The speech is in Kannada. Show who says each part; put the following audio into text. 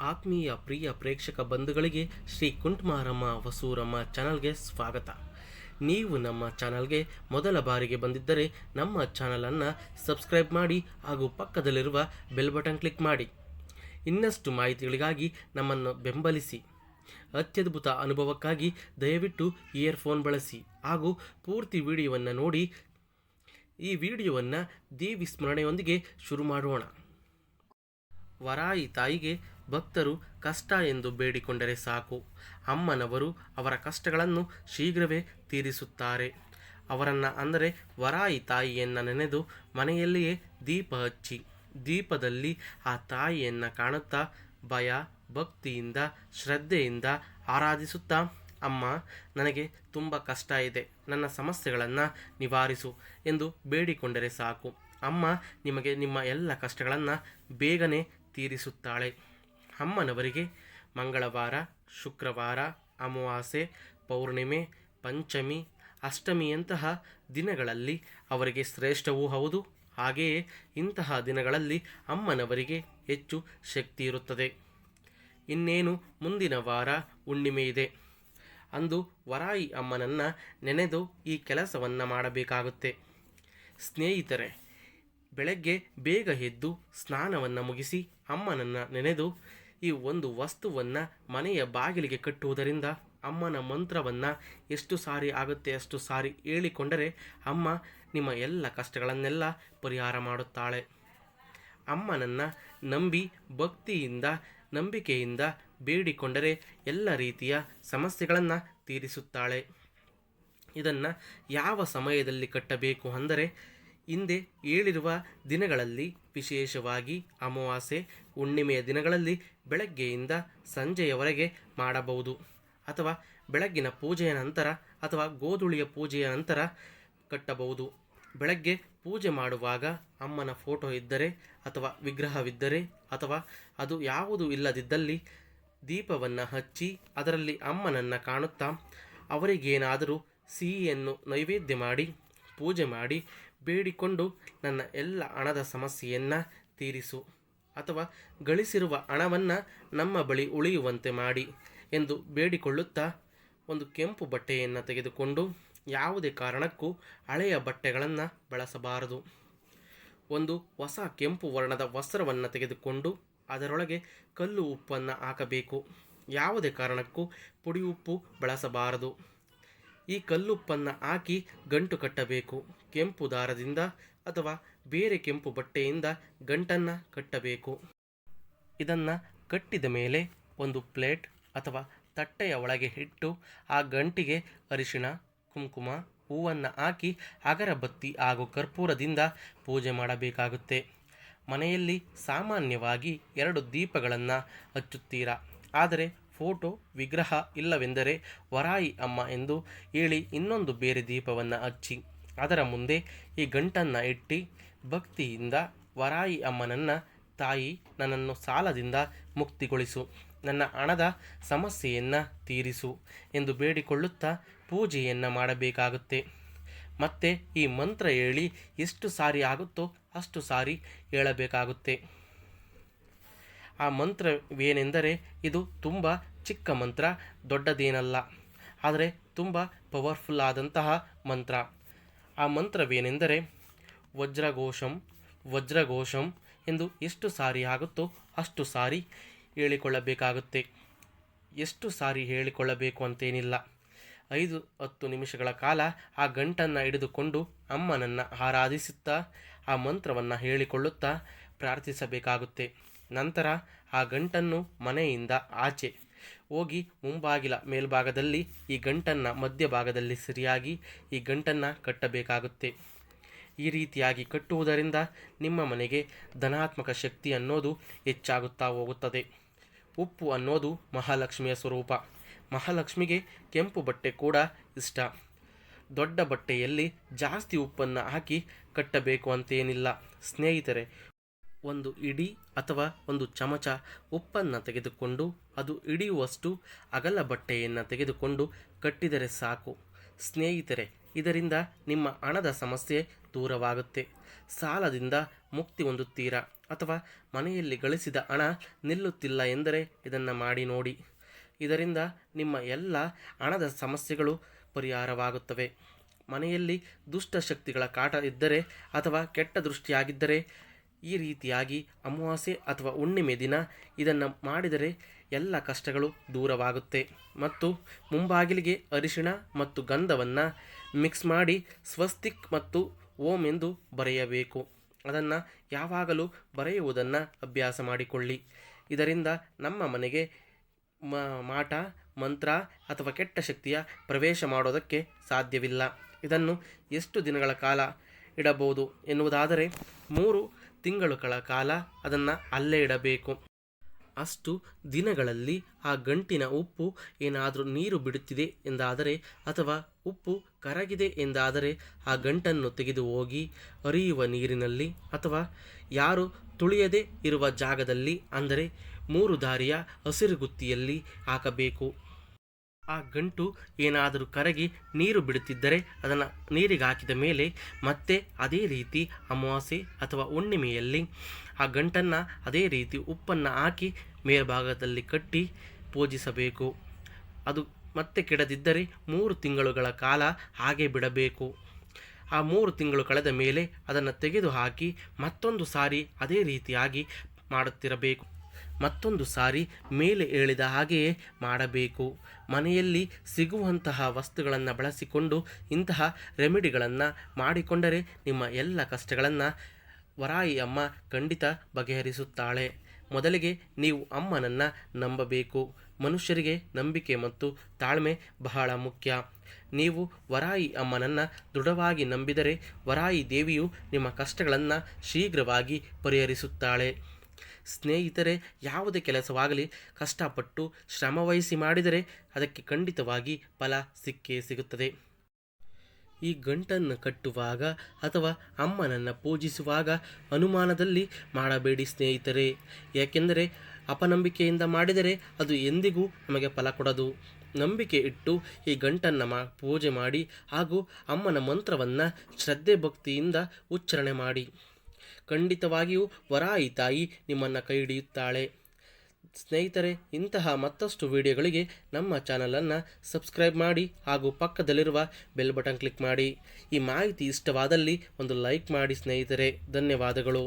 Speaker 1: ಆತ್ಮೀಯ ಪ್ರಿಯ ಪ್ರೇಕ್ಷಕ ಬಂಧುಗಳಿಗೆ ಶ್ರೀ ಕುಂಟ್ಮಾರಮ್ಮ ವಸೂರಮ್ಮ ಚಾನಲ್ಗೆ ಸ್ವಾಗತ. ನೀವು ನಮ್ಮ ಚಾನಲ್ಗೆ ಮೊದಲ ಬಾರಿಗೆ ಬಂದಿದ್ದರೆ ನಮ್ಮ ಚಾನಲನ್ನು ಸಬ್ಸ್ಕ್ರೈಬ್ ಮಾಡಿ ಹಾಗೂ ಪಕ್ಕದಲ್ಲಿರುವ ಬೆಲ್ ಬಟನ್ ಕ್ಲಿಕ್ ಮಾಡಿ. ಇನ್ನಷ್ಟು ಮಾಹಿತಿಗಳಿಗಾಗಿ ನಮ್ಮನ್ನು ಬೆಂಬಲಿಸಿ. ಅತ್ಯದ್ಭುತ ಅನುಭವಕ್ಕಾಗಿ ದಯವಿಟ್ಟು ಇಯರ್ಫೋನ್ ಬಳಸಿ ಹಾಗೂ ಪೂರ್ತಿ ವಿಡಿಯೋವನ್ನು ನೋಡಿ ಈ ವಿಡಿಯೋವನ್ನು ದೇವಿ ಸ್ಮರಣೆಯೊಂದಿಗೆ ಶುರು ಮಾಡೋಣ. ವರಾಯಿ ತಾಯಿಗೆ ಭಕ್ತರು ಕಷ್ಟ ಎಂದು ಬೇಡಿಕೊಂಡರೆ ಸಾಕು. ಅಮ್ಮನವರು ಅವರ ಕಷ್ಟಗಳನ್ನು ಶೀಘ್ರವೇ ತೀರಿಸುತ್ತಾರೆ. ಅವರನ್ನು ಅಂದರೆ ವರಾಯಿ ತಾಯಿಯನ್ನು ನೆನೆದು ಮನೆಯಲ್ಲಿಯೇ ದೀಪ ಹಚ್ಚಿ. ದೀಪದಲ್ಲಿ ಆ ತಾಯಿಯನ್ನು ಕಾಣುತ್ತಾ ಭಯ, ಭಕ್ತಿಯಿಂದ, ಶ್ರದ್ಧೆಯಿಂದ ಆರಾಧಿಸುತ್ತಾ, ಅಮ್ಮ, ನನಗೆ ತುಂಬ ಕಷ್ಟ ಇದೆ. ನನ್ನ ಸಮಸ್ಯೆಗಳನ್ನು ನಿವಾರಿಸು ಎಂದು ಬೇಡಿಕೊಂಡರೆ ಸಾಕು. ಅಮ್ಮ ನಿಮಗೆ ನಿಮ್ಮ ಎಲ್ಲ ಕಷ್ಟಗಳನ್ನು ಬೇಗನೆ ತೀರಿಸುತ್ತಾಳೆ. ಅಮ್ಮನವರಿಗೆ ಮಂಗಳವಾರ, ಶುಕ್ರವಾರ, ಅಮಾವಾಸ್ಯೆ, ಪೌರ್ಣಿಮೆ, ಪಂಚಮಿ ಅಷ್ಟಮಿಯಂತಹ ದಿನಗಳಲ್ಲಿ ಅವರಿಗೆ ಶ್ರೇಷ್ಠವೂ ಹೌದು. ಹಾಗೆಯೇ ಇಂತಹ ದಿನಗಳಲ್ಲಿ ಅಮ್ಮನವರಿಗೆ ಹೆಚ್ಚು ಶಕ್ತಿ ಇರುತ್ತದೆ. ಇನ್ನೇನು ಮುಂದಿನ ವಾರ ಹುಣ್ಣಿಮೆ ಇದೆ. ಅಂದು ವರಾಯಿ ಅಮ್ಮನನ್ನು ನೆನೆದು ಈ ಕೆಲಸವನ್ನು ಮಾಡಬೇಕಾಗುತ್ತೆ. ಸ್ನೇಹಿತರೆ, ಬೆಳಗ್ಗೆ ಬೇಗ ಎದ್ದು ಸ್ನಾನವನ್ನು ಮುಗಿಸಿ ಅಮ್ಮನನ್ನು ನೆನೆದು ಈ ಒಂದು ವಸ್ತುವನ್ನು ಮನೆಯ ಬಾಗಿಲಿಗೆ ಕಟ್ಟುವುದರಿಂದ ಅಮ್ಮನ ಮಂತ್ರವನ್ನು ಎಷ್ಟು ಸಾರಿ ಆಗುತ್ತೆ ಅಷ್ಟು ಸಾರಿ ಹೇಳಿಕೊಂಡರೆ ಅಮ್ಮ ನಿಮ್ಮ ಎಲ್ಲ ಕಷ್ಟಗಳನ್ನೆಲ್ಲ ಪರಿಹಾರ ಮಾಡುತ್ತಾಳೆ. ಅಮ್ಮನನ್ನು ನಂಬಿ ಭಕ್ತಿಯಿಂದ, ನಂಬಿಕೆಯಿಂದ ಬೇಡಿಕೊಂಡರೆ ಎಲ್ಲ ರೀತಿಯ ಸಮಸ್ಯೆಗಳನ್ನು ತೀರಿಸುತ್ತಾಳೆ. ಇದನ್ನು ಯಾವ ಸಮಯದಲ್ಲಿ ಕಟ್ಟಬೇಕು ಅಂದರೆ ಹಿಂದೆ ಹೇಳಿರುವ ದಿನಗಳಲ್ಲಿ ವಿಶೇಷವಾಗಿ ಅಮಾವಾಸ್ಯೆ, ಹುಣ್ಣಿಮೆಯ ದಿನಗಳಲ್ಲಿ ಬೆಳಗ್ಗೆಯಿಂದ ಸಂಜೆಯವರೆಗೆ ಮಾಡಬಹುದು. ಅಥವಾ ಬೆಳಗ್ಗಿನ ಪೂಜೆಯ ನಂತರ ಅಥವಾ ಗೋಧುಳಿಯ ಪೂಜೆಯ ನಂತರ ಕಟ್ಟಬಹುದು. ಬೆಳಗ್ಗೆ ಪೂಜೆ ಮಾಡುವಾಗ ಅಮ್ಮನ ಫೋಟೋ ಇದ್ದರೆ ಅಥವಾ ವಿಗ್ರಹವಿದ್ದರೆ ಅಥವಾ ಅದು ಯಾವುದು ಇಲ್ಲದಿದ್ದಲ್ಲಿ ದೀಪವನ್ನು ಹಚ್ಚಿ ಅದರಲ್ಲಿ ಅಮ್ಮನನ್ನು ಕಾಣುತ್ತಾ ಅವರಿಗೇನಾದರೂ ಸಿಹಿಯನ್ನು ನೈವೇದ್ಯ ಮಾಡಿ, ಪೂಜೆ ಮಾಡಿ ಬೇಡಿಕೊಂಡು ನನ್ನ ಎಲ್ಲ ಹಣದ ಸಮಸ್ಯೆಯನ್ನು ತೀರಿಸು ಅಥವಾ ಗಳಿಸಿರುವ ಹಣವನ್ನು ನಮ್ಮ ಬಳಿ ಉಳಿಯುವಂತೆ ಮಾಡಿ ಎಂದು ಬೇಡಿಕೊಳ್ಳುತ್ತಾ ಒಂದು ಕೆಂಪು ಬಟ್ಟೆಯನ್ನು ತೆಗೆದುಕೊಂಡು ಯಾವುದೇ ಕಾರಣಕ್ಕೂ ಹಳೆಯ ಬಟ್ಟೆಗಳನ್ನು ಬಳಸಬಾರದು. ಒಂದು ಹೊಸ ಕೆಂಪು ವರ್ಣದ ವಸ್ತ್ರವನ್ನು ತೆಗೆದುಕೊಂಡು ಅದರೊಳಗೆ ಕಲ್ಲು ಉಪ್ಪನ್ನು ಹಾಕಬೇಕು. ಯಾವುದೇ ಕಾರಣಕ್ಕೂ ಪುಡಿ ಉಪ್ಪು ಬಳಸಬಾರದು. ಈ ಕಲ್ಲುಪ್ಪನ್ನು ಹಾಕಿ ಗಂಟು ಕಟ್ಟಬೇಕು. ಕೆಂಪು ದಾರದಿಂದ ಅಥವಾ ಬೇರೆ ಕೆಂಪು ಬಟ್ಟೆಯಿಂದ ಗಂಟನ್ನು ಕಟ್ಟಬೇಕು. ಇದನ್ನು ಕಟ್ಟಿದ ಮೇಲೆ ಒಂದು ಪ್ಲೇಟ್ ಅಥವಾ ತಟ್ಟೆಯ ಒಳಗೆ ಇಟ್ಟು ಆ ಗಂಟಿಗೆ ಅರಿಶಿಣ, ಕುಂಕುಮ, ಹೂವನ್ನು ಹಾಕಿ ಅಗರಬತ್ತಿ ಹಾಗೂ ಕರ್ಪೂರದಿಂದ ಪೂಜೆ ಮಾಡಬೇಕಾಗುತ್ತೆ. ಮನೆಯಲ್ಲಿ ಸಾಮಾನ್ಯವಾಗಿ ಎರಡು ದೀಪಗಳನ್ನು ಹಚ್ಚುತ್ತೀರಾ? ಆದರೆ ಫೋಟೋ ವಿಗ್ರಹ ಇಲ್ಲವೆಂದರೆ ವರಾಯಿ ಅಮ್ಮ ಎಂದು ಹೇಳಿ ಇನ್ನೊಂದು ಬೇರೆ ದೀಪವನ್ನು ಹಚ್ಚಿ, ಅದರ ಮುಂದೆ ಈ ಗಂಟನ್ನು ಇಟ್ಟು ಭಕ್ತಿಯಿಂದ ವರಾಯಿ ಅಮ್ಮನನ್ನು, ತಾಯಿ, ನನ್ನನ್ನು ಸಾಲದಿಂದ ಮುಕ್ತಿಗೊಳಿಸು, ನನ್ನ ಹಣದ ಸಮಸ್ಯೆಯನ್ನು ತೀರಿಸು ಎಂದು ಬೇಡಿಕೊಳ್ಳುತ್ತಾ ಪೂಜೆಯನ್ನು ಮಾಡಬೇಕಾಗುತ್ತೆ. ಮತ್ತು ಈ ಮಂತ್ರ ಹೇಳಿ ಎಷ್ಟು ಸಾರಿ ಆಗುತ್ತೋ ಅಷ್ಟು ಸಾರಿ ಹೇಳಬೇಕಾಗುತ್ತೆ. ಆ ಮಂತ್ರವೇನೆಂದರೆ ಇದು ತುಂಬ ಚಿಕ್ಕ ಮಂತ್ರ, ದೊಡ್ಡದೇನಲ್ಲ, ಆದರೆ ತುಂಬ ಪವರ್ಫುಲ್ ಆದಂತಹ ಮಂತ್ರ. ಆ ಮಂತ್ರವೇನೆಂದರೆ, ವಜ್ರಘೋಷಂ ವಜ್ರಘೋಷಂ ಎಂದು ಎಷ್ಟು ಸಾರಿ ಆಗುತ್ತೋ ಅಷ್ಟು ಸಾರಿ ಹೇಳಿಕೊಳ್ಳಬೇಕಾಗುತ್ತೆ. ಎಷ್ಟು ಸಾರಿ ಹೇಳಿಕೊಳ್ಳಬೇಕು ಅಂತೇನಿಲ್ಲ. ಐದು, ಹತ್ತು ನಿಮಿಷಗಳ ಕಾಲ ಆ ಗಂಟನ್ನು ಹಿಡಿದುಕೊಂಡು ಅಮ್ಮನನ್ನು ಆರಾಧಿಸುತ್ತಾ ಆ ಮಂತ್ರವನ್ನು ಹೇಳಿಕೊಳ್ಳುತ್ತಾ ಪ್ರಾರ್ಥಿಸಬೇಕಾಗುತ್ತೆ. ನಂತರ ಆ ಗಂಟನ್ನು ಮನೆಯಿಂದ ಆಚೆ ಹೋಗಿ ಮುಂಬಾಗಿಲ ಮೇಲ್ಭಾಗದಲ್ಲಿ ಈ ಗಂಟನ್ನು ಮಧ್ಯಭಾಗದಲ್ಲಿ ಸರಿಯಾಗಿ ಈ ಗಂಟನ್ನು ಕಟ್ಟಬೇಕಾಗುತ್ತೆ. ಈ ರೀತಿಯಾಗಿ ಕಟ್ಟುವುದರಿಂದ ನಿಮ್ಮ ಮನೆಗೆ ಧನಾತ್ಮಕ ಶಕ್ತಿ ಅನ್ನೋದು ಹೆಚ್ಚಾಗುತ್ತಾ ಹೋಗುತ್ತದೆ. ಉಪ್ಪು ಅನ್ನೋದು ಮಹಾಲಕ್ಷ್ಮಿಯ ಸ್ವರೂಪ. ಮಹಾಲಕ್ಷ್ಮಿಗೆ ಕೆಂಪು ಬಟ್ಟೆ ಕೂಡ ಇಷ್ಟ. ದೊಡ್ಡ ಬಟ್ಟೆಯಲ್ಲಿ ಜಾಸ್ತಿ ಉಪ್ಪನ್ನು ಹಾಕಿ ಕಟ್ಟಬೇಕು ಅಂತೇನಿಲ್ಲ. ಸ್ನೇಹಿತರೆ ಒಂದು ಇಡಿ ಅಥವಾ ಒಂದು ಚಮಚ ಉಪ್ಪನ್ನು ತೆಗೆದುಕೊಂಡು ಅದು ಹಿಡಿಯುವಷ್ಟು ಅಗಲ ಬಟ್ಟೆಯನ್ನು ತೆಗೆದುಕೊಂಡು ಕಟ್ಟಿದರೆ ಸಾಕು. ಸ್ನೇಹಿತರೆ, ಇದರಿಂದ ನಿಮ್ಮ ಹಣದ ಸಮಸ್ಯೆ ದೂರವಾಗುತ್ತೆ. ಸಾಲದಿಂದ ಮುಕ್ತಿ ಹೊಂದುತ್ತೀರಾ ಅಥವಾ ಮನೆಯಲ್ಲಿ ಗಳಿಸಿದ ಹಣ ನಿಲ್ಲುತ್ತಿಲ್ಲ ಎಂದರೆ ಇದನ್ನು ಮಾಡಿ ನೋಡಿ. ಇದರಿಂದ ನಿಮ್ಮ ಎಲ್ಲ ಹಣದ ಸಮಸ್ಯೆಗಳು ಪರಿಹಾರವಾಗುತ್ತವೆ. ಮನೆಯಲ್ಲಿ ದುಷ್ಟ ಶಕ್ತಿಗಳ ಕಾಟ ಇದ್ದರೆ ಅಥವಾ ಕೆಟ್ಟ ದೃಷ್ಟಿಯಾಗಿದ್ದರೆ ಈ ರೀತಿಯಾಗಿ ಅಮಾವಾಸ್ಯೆ ಅಥವಾ ಹುಣ್ಣಿಮೆ ದಿನ ಇದನ್ನು ಮಾಡಿದರೆ ಎಲ್ಲ ಕಷ್ಟಗಳು ದೂರವಾಗುತ್ತೆ. ಮತ್ತು ಮುಂಬಾಗಿಲಿಗೆ ಅರಿಶಿಣ ಮತ್ತು ಗಂಧವನ್ನು ಮಿಕ್ಸ್ ಮಾಡಿ ಸ್ವಸ್ತಿಕ್ ಮತ್ತು ಓಂ ಎಂದು ಬರೆಯಬೇಕು. ಅದನ್ನು ಯಾವಾಗಲೂ ಬರೆಯುವುದನ್ನು ಅಭ್ಯಾಸ ಮಾಡಿಕೊಳ್ಳಿ. ಇದರಿಂದ ನಮ್ಮ ಮನೆಗೆ ಮಾಟ, ಮಂತ್ರ ಅಥವಾ ಕೆಟ್ಟ ಶಕ್ತಿಯ ಪ್ರವೇಶ ಮಾಡೋದಕ್ಕೆ ಸಾಧ್ಯವಿಲ್ಲ. ಇದನ್ನು ಎಷ್ಟು ದಿನಗಳ ಕಾಲ ಇಡಬಹುದು ಎನ್ನುವುದಾದರೆ ಮೂರು ತಿಂಗಳುಗಳ ಕಾಲ ಅದನ್ನು ಅಲ್ಲೇ ಇಡಬೇಕು. ಅಷ್ಟು ದಿನಗಳಲ್ಲಿ ಆ ಗಂಟಿನ ಉಪ್ಪು ಏನಾದರೂ ನೀರು ಬಿಡುತ್ತಿದೆ ಎಂದಾದರೆ ಅಥವಾ ಉಪ್ಪು ಕರಗಿದೆ ಎಂದಾದರೆ ಆ ಗಂಟನ್ನು ತೆಗೆದು ಹೋಗಿ ಹರಿಯುವ ನೀರಿನಲ್ಲಿ ಅಥವಾ ಯಾರು ತುಳಿಯದೆ ಇರುವ ಜಾಗದಲ್ಲಿ ಅಂದರೆ ಮೂರು ದಾರಿಯ ಹಸಿರುಗುತ್ತಿಯಲ್ಲಿ ಹಾಕಬೇಕು. ಆ ಗಂಟು ಏನಾದರೂ ಕರಗಿ ನೀರು ಬಿಡುತ್ತಿದ್ದರೆ ಅದನ್ನು ನೀರಿಗೆ ಹಾಕಿದ ಮೇಲೆ ಮತ್ತೆ ಅದೇ ರೀತಿ ಅಮಾವಾಸ್ಯೆ ಅಥವಾ ಹುಣ್ಣಿಮೆಯಲ್ಲಿ ಆ ಗಂಟನ್ನು ಅದೇ ರೀತಿ ಉಪ್ಪನ್ನು ಹಾಕಿ ಮೇಲ್ಭಾಗದಲ್ಲಿ ಕಟ್ಟಿ ಪೂಜಿಸಬೇಕು. ಅದು ಮತ್ತೆ ಕೆಡದಿದ್ದರೆ ಮೂರು ತಿಂಗಳುಗಳ ಕಾಲ ಹಾಗೆ ಬಿಡಬೇಕು. ಆ ಮೂರು ತಿಂಗಳು ಕಳೆದ ಮೇಲೆ ಅದನ್ನು ತೆಗೆದುಹಾಕಿ ಮತ್ತೊಂದು ಸಾರಿ ಅದೇ ರೀತಿಯಾಗಿ ಮಾಡುತ್ತಿರಬೇಕು. ಮತ್ತೊಂದು ಸಾರಿ ಮೇಲೆ ಹೇಳಿದ ಹಾಗೆಯೇ ಮಾಡಬೇಕು. ಮನೆಯಲ್ಲಿ ಸಿಗುವಂತಹ ವಸ್ತುಗಳನ್ನು ಬಳಸಿಕೊಂಡು ಇಂತಹ ರೆಮಿಡಿಗಳನ್ನು ಮಾಡಿಕೊಂಡರೆ ನಿಮ್ಮ ಎಲ್ಲ ಕಷ್ಟಗಳನ್ನು ವರಾಯಿ ಅಮ್ಮ ಖಂಡಿತ ಬಗೆಹರಿಸುತ್ತಾಳೆ. ಮೊದಲಿಗೆ ನೀವು ಅಮ್ಮನನ್ನು ನಂಬಬೇಕು. ಮನುಷ್ಯರಿಗೆ ನಂಬಿಕೆ ಮತ್ತು ತಾಳ್ಮೆ ಬಹಳ ಮುಖ್ಯ. ನೀವು ವರಾಯಿ ಅಮ್ಮನನ್ನು ದೃಢವಾಗಿ ನಂಬಿದರೆ ವರಾಯಿ ದೇವಿಯು ನಿಮ್ಮ ಕಷ್ಟಗಳನ್ನು ಶೀಘ್ರವಾಗಿ ಪರಿಹರಿಸುತ್ತಾಳೆ. ಸ್ನೇಹಿತರೆ, ಯಾವುದೇ ಕೆಲಸವಾಗಲಿ, ಕಷ್ಟಪಟ್ಟು ಶ್ರಮವಹಿಸಿ ಮಾಡಿದರೆ ಅದಕ್ಕೆ ಖಂಡಿತವಾಗಿ ಫಲ ಸಿಕ್ಕೇ ಸಿಗುತ್ತದೆ. ಈ ಗಂಟನ್ನು ಕಟ್ಟುವಾಗ ಅಥವಾ ಅಮ್ಮನನ್ನು ಪೂಜಿಸುವಾಗ ಅನುಮಾನದಲ್ಲಿ ಮಾಡಬೇಡಿ ಸ್ನೇಹಿತರೆ. ಏಕೆಂದರೆ ಅಪನಂಬಿಕೆಯಿಂದ ಮಾಡಿದರೆ ಅದು ಎಂದಿಗೂ ನಮಗೆ ಫಲ ಕೊಡದು. ನಂಬಿಕೆ ಇಟ್ಟು ಈ ಗಂಟನ್ನು ಮಾ, ಪೂಜೆ ಮಾಡಿ ಹಾಗೂ ಅಮ್ಮನ ಮಂತ್ರವನ್ನು ಶ್ರದ್ಧೆ ಭಕ್ತಿಯಿಂದ ಉಚ್ಚಾರಣೆ ಮಾಡಿ. ಖಂಡಿತವಾಗಿಯೂ ವರಾಯಿ ತಾಯಿ ನಿಮ್ಮನ್ನು ಕೈ ಹಿಡಿಯುತ್ತಾಳೆ. ಸ್ನೇಹಿತರೆ, ಇಂತಹ ಮತ್ತಷ್ಟು ವಿಡಿಯೋಗಳಿಗೆ ನಮ್ಮ ಚಾನಲನ್ನು ಸಬ್ಸ್ಕ್ರೈಬ್ ಮಾಡಿ ಹಾಗೂ ಪಕ್ಕದಲ್ಲಿರುವ ಬೆಲ್ ಬಟನ್ ಕ್ಲಿಕ್ ಮಾಡಿ. ಈ ಮಾಹಿತಿ ಇಷ್ಟವಾದಲ್ಲಿ ಒಂದು ಲೈಕ್ ಮಾಡಿ ಸ್ನೇಹಿತರೆ. ಧನ್ಯವಾದಗಳು.